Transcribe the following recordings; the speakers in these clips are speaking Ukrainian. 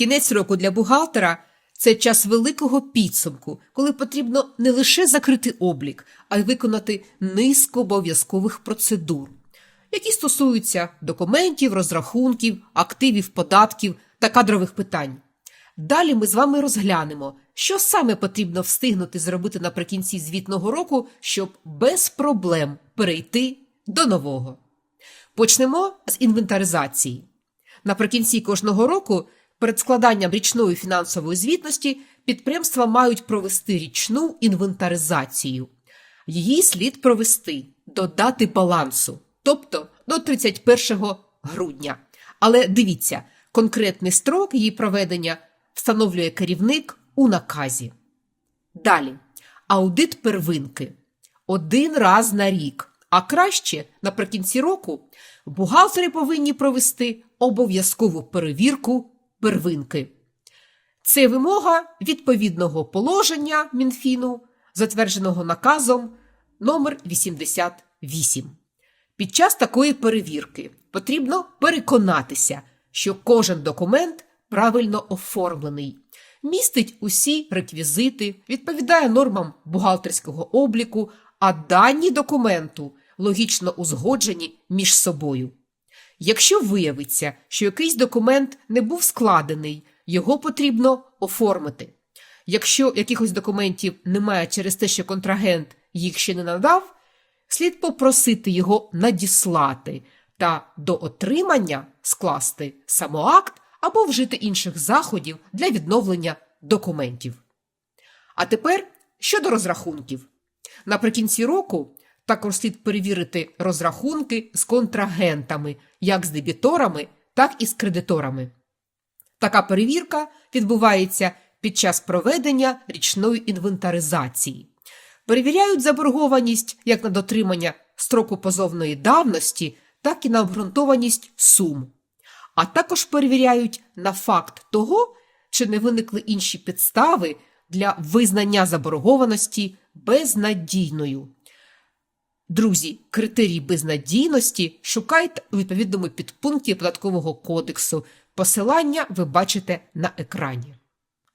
Кінець року для бухгалтера це час великого підсумку, коли потрібно не лише закрити облік, а й виконати низку обов'язкових процедур, які стосуються документів, розрахунків, активів, податків та кадрових питань. Далі ми з вами розглянемо, що саме потрібно встигнути зробити наприкінці звітного року, щоб без проблем перейти до нового. Почнемо з інвентаризації. Наприкінці кожного року перед складанням річної фінансової звітності підприємства мають провести річну інвентаризацію. Її слід провести до дати балансу, тобто до 31 грудня. Але дивіться, конкретний строк її проведення встановлює керівник у наказі. Далі аудит первинки один раз на рік, а краще наприкінці року бухгалтери повинні провести обов'язкову перевірку первинки. Це вимога відповідного положення Мінфіну, затвердженого наказом номер 88. Під час такої перевірки потрібно переконатися, що кожен документ правильно оформлений, містить усі реквізити, відповідає нормам бухгалтерського обліку, а дані документу логічно узгоджені між собою. Якщо виявиться, що якийсь документ не був складений, його потрібно оформити. Якщо якихось документів немає через те, що контрагент їх ще не надав, слід попросити його надіслати та до отримання скласти самоакт або вжити інших заходів для відновлення документів. А тепер щодо розрахунків. Наприкінці року також слід перевірити розрахунки з контрагентами, як з дебіторами, так і з кредиторами. Така перевірка відбувається під час проведення річної інвентаризації. Перевіряють заборгованість як на дотримання строку позовної давності, так і на обґрунтованість сум, а також перевіряють на факт того, чи не виникли інші підстави для визнання заборгованості безнадійною. Друзі, критерії безнадійності шукайте у відповідному підпункті податкового кодексу. Посилання ви бачите на екрані.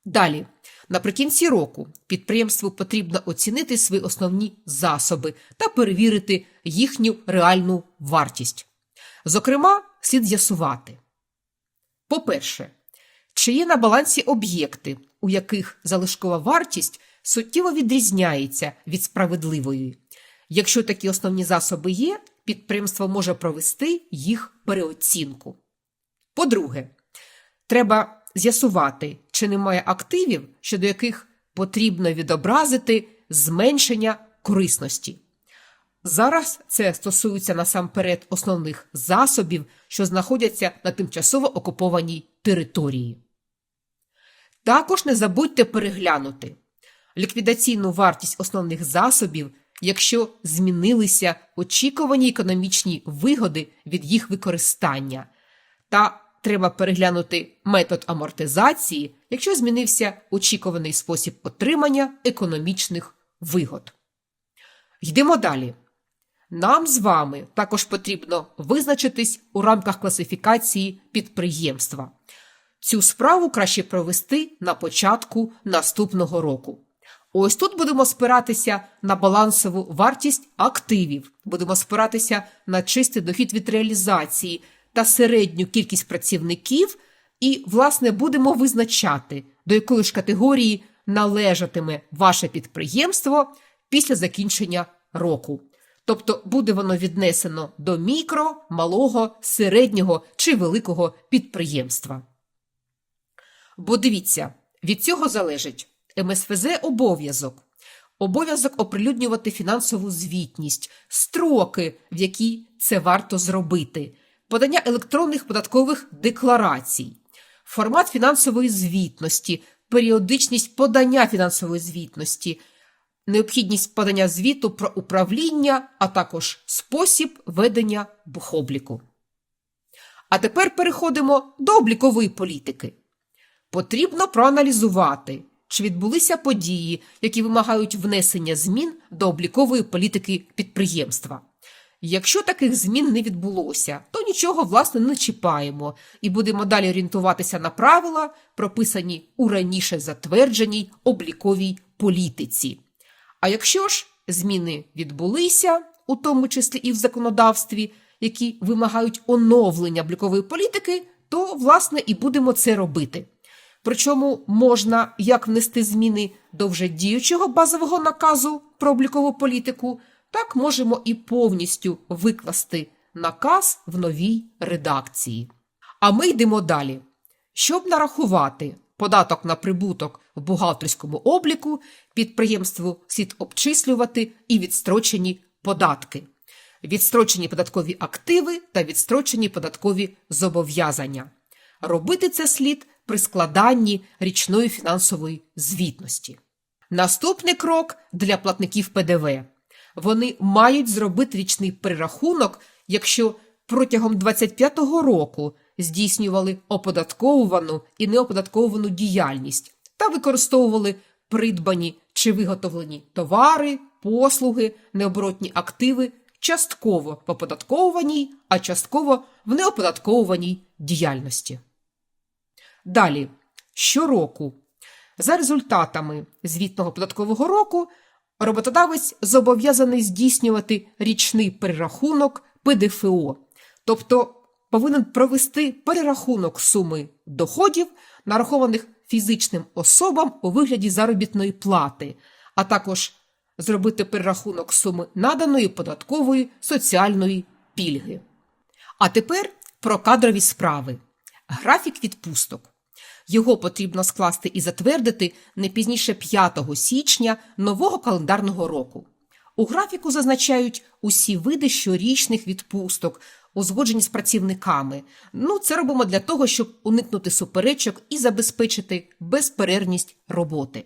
Далі, наприкінці року підприємству потрібно оцінити свої основні засоби та перевірити їхню реальну вартість. Зокрема, слід з'ясувати. По-перше, чи є на балансі об'єкти, у яких залишкова вартість суттєво відрізняється від справедливої. Якщо такі основні засоби є, підприємство може провести їх переоцінку. По-друге, треба з'ясувати, чи немає активів, щодо яких потрібно відобразити зменшення корисності. Зараз це стосується насамперед основних засобів, що знаходяться на тимчасово окупованій території. Також не забудьте переглянути ліквідаційну вартість основних засобів, якщо змінилися очікувані економічні вигоди від їх використання, та треба переглянути метод амортизації, якщо змінився очікуваний спосіб отримання економічних вигод. Йдемо далі. Нам з вами також потрібно визначитись у рамках класифікації підприємства. Цю справу краще провести на початку наступного року. Ось тут будемо спиратися на балансову вартість активів, будемо спиратися на чистий дохід від реалізації та середню кількість працівників, і, власне, будемо визначати, до якої ж категорії належатиме ваше підприємство після закінчення року. Тобто буде воно віднесено до мікро, малого, середнього чи великого підприємства. Бо дивіться, від цього залежить МСФЗ обов'язок, обов'язок оприлюднювати фінансову звітність, строки, в які це варто зробити, подання електронних податкових декларацій, формат фінансової звітності, періодичність подання фінансової звітності, необхідність подання звіту про управління, а також спосіб ведення бухобліку. А тепер переходимо до облікової політики. Потрібно проаналізувати, чи відбулися події, які вимагають внесення змін до облікової політики підприємства. Якщо таких змін не відбулося, то нічого власне не чіпаємо і будемо далі орієнтуватися на правила, прописані у раніше затвердженій обліковій політиці. А якщо ж зміни відбулися, у тому числі і в законодавстві, які вимагають оновлення облікової політики, то власне і будемо це робити. Причому можна як внести зміни до вже діючого базового наказу про облікову політику, так можемо і повністю викласти наказ в новій редакції. А ми йдемо далі. Щоб нарахувати податок на прибуток в бухгалтерському обліку, підприємству слід обчислювати і відстрочені податки, відстрочені податкові активи та відстрочені податкові зобов'язання. Робити це слід при складанні річної фінансової звітності. Наступний крок для платників ПДВ. Вони мають зробити річний перерахунок, якщо протягом 25-го року здійснювали оподатковувану і неоподатковувану діяльність та використовували придбані чи виготовлені товари, послуги, необоротні активи частково в оподатковуваній, а частково в неоподатковуваній діяльності. Далі, щороку, за результатами звітного податкового року, роботодавець зобов'язаний здійснювати річний перерахунок ПДФО, тобто повинен провести перерахунок суми доходів, нарахованих фізичним особам у вигляді заробітної плати, а також зробити перерахунок суми наданої податкової соціальної пільги. А тепер про кадрові справи. Графік відпусток. Його потрібно скласти і затвердити не пізніше 5 січня нового календарного року. У графіку зазначають усі види щорічних відпусток, узгоджені з працівниками. Ну, це робимо для того, щоб уникнути суперечок і забезпечити безперервність роботи.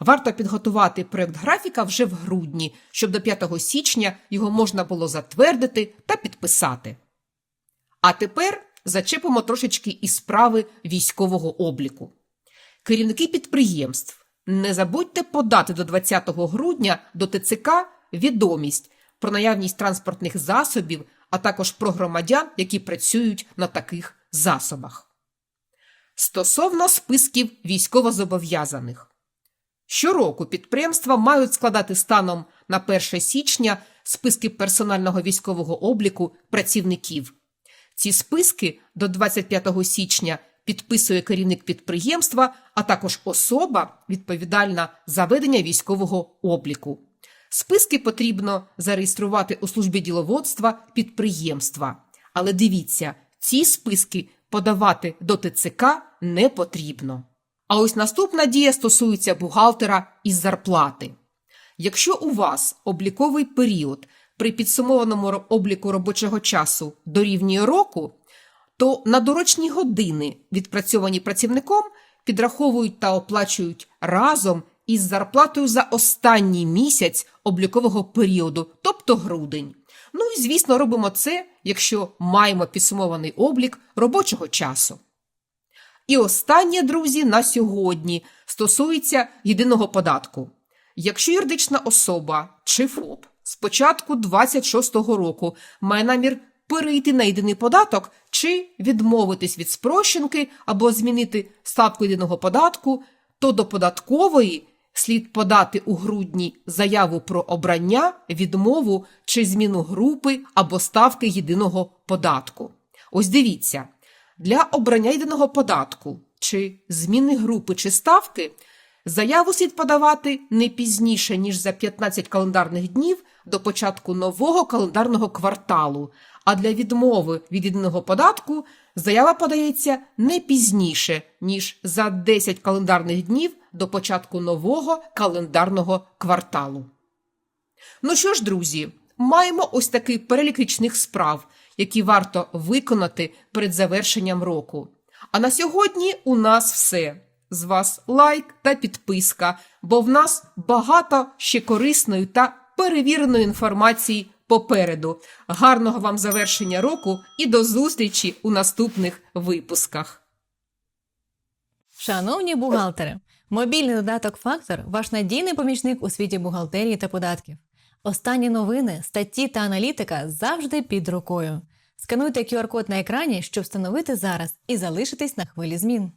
Варто підготувати проєкт графіка вже в грудні, щоб до 5 січня його можна було затвердити та підписати. А тепер зачепимо трошечки і справи військового обліку. Керівники підприємств, не забудьте подати до 20 грудня до ТЦК відомість про наявність транспортних засобів, а також про громадян, які працюють на таких засобах. Стосовно списків військовозобов'язаних. Щороку підприємства мають складати станом на 1 січня списки персонального військового обліку працівників. Ці списки до 25 січня підписує керівник підприємства, а також особа, відповідальна за ведення військового обліку. Списки потрібно зареєструвати у службі діловодства підприємства. Але дивіться, ці списки подавати до ТЦК не потрібно. А ось наступна дія стосується бухгалтера із зарплати. Якщо у вас обліковий період при підсумованому обліку робочого часу дорівнює року, то на дорочні години, відпрацьовані працівником, підраховують та оплачують разом із зарплатою за останній місяць облікового періоду, тобто грудень. Ну і звісно, робимо це, якщо маємо підсумований облік робочого часу. І останнє, друзі, на сьогодні стосується єдиного податку. Якщо юридична особа чи ФОП з початку 26-го року. Має намір перейти на єдиний податок чи відмовитись від спрощенки або змінити ставку єдиного податку, то до податкової слід подати у грудні заяву про обрання, відмову чи зміну групи або ставки єдиного податку. Ось дивіться, для обрання єдиного податку чи зміни групи чи ставки заяву слід подавати не пізніше, ніж за 15 календарних днів до початку нового календарного кварталу, а для відмови від єдиного податку заява подається не пізніше, ніж за 10 календарних днів до початку нового календарного кварталу. Ну що ж, друзі, маємо ось такий перелік річних справ, які варто виконати перед завершенням року. А на сьогодні у нас все. З вас лайк та підписка, бо в нас багато ще корисної та перевіреної інформації попереду. Гарного вам завершення року і до зустрічі у наступних випусках. Шановні бухгалтери, мобільний додаток Фактор ваш надійний помічник у світі бухгалтерії та податків. Останні новини, статті та аналітика завжди під рукою. Скануйте QR-код на екрані, щоб встановити зараз і залишитись на хвилі змін.